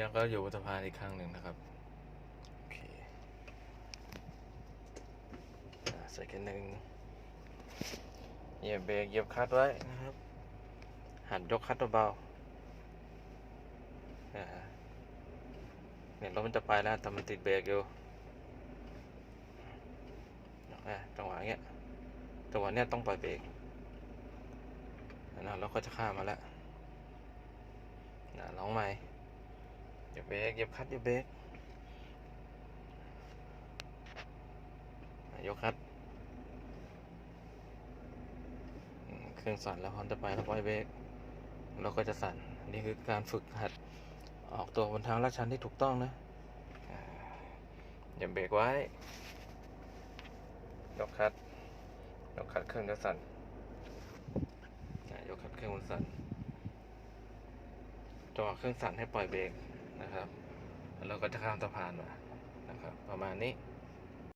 นี้เราก็อยู่บนสะพานอีกครั้งหนึ่งนะครับ โอเคอ่าใส่กันหนึ่งเหยียบเบรกเหยียบคลัดไว้นะครับ หัดยกคลัดเบาๆอ่าเนี่ยรถมันจะไปแล้วแต่มันติดเบรกอยู่อะจังหวะเงี้ยจังหวะเนี้ยต้องปล่อยเบรกนะเราก็จะข้ามมาแล้วนะลองใหม่ เหยียบเบรกเหยียบคลัดเหยียบเบรกยกคัดเครื่องสั่นแล้วพอจะไปแล้วปล่อยเบรกเราก็จะสั่นนี่คือการฝึกหัดออกตัวบนทางลาดชันที่ถูกต้องนะอย่าเบรกไว้ยกคัดยกคัดเครื่องจะสั่นยกคัดเครื่องมันสั่นจังหวะเครื่องสั่นให้ปล่อยเบรก นะครับเราก็จะข้ามสะพานมานะครับ ประมาณนี้